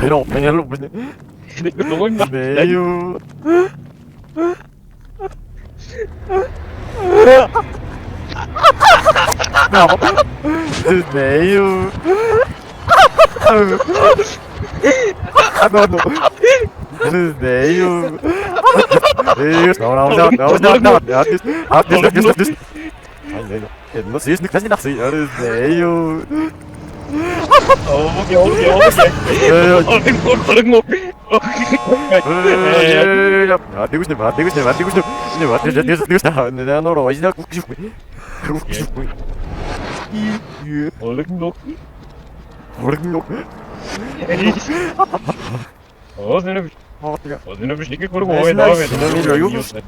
Pero, pero, pero, Luego me meio. Não. Meio. Ah, não, não. Meio. Não, não, não, não, não, não. Ah, deixa, deixa, deixa. Ai, meio. Eu não sei, não quase nasci. Meio. Oke, oke, oke. Hadi Gusti, hadi Gusti, hadi Gusti. Ini mati, jadi dia serius dah. Ini dia noro, ini aku. Olek nok. Olek nok. Oh, seni bir. Oh, seni bir şey ki kurgu. Oh, ne yapıyorsun? Ne yapıyorsun?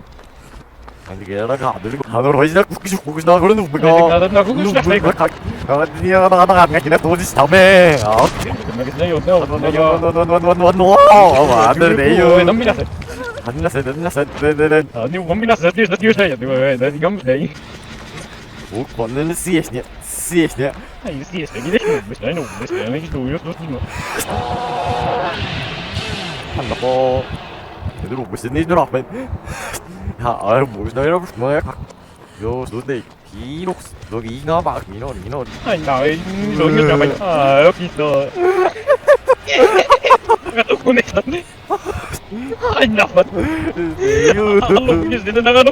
Halla på Det roper sin i drapen. 아, 나가 아, 이거 가, 아, 나가 나가 아, 야 이거 내 뭐, 이거 아유 무슨 일을 뭐야 요 너네 비록 너기 이가 막 이노 이노 아니 나 이거 잠깐 아 여기 있어 보내셨네 아니 나 맞. 아,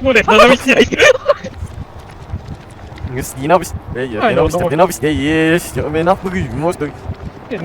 거네. 나가면 씨야. 스티나비스 예 아이, 스티나비스 너무- 스티나비스 예그 유모스 했네.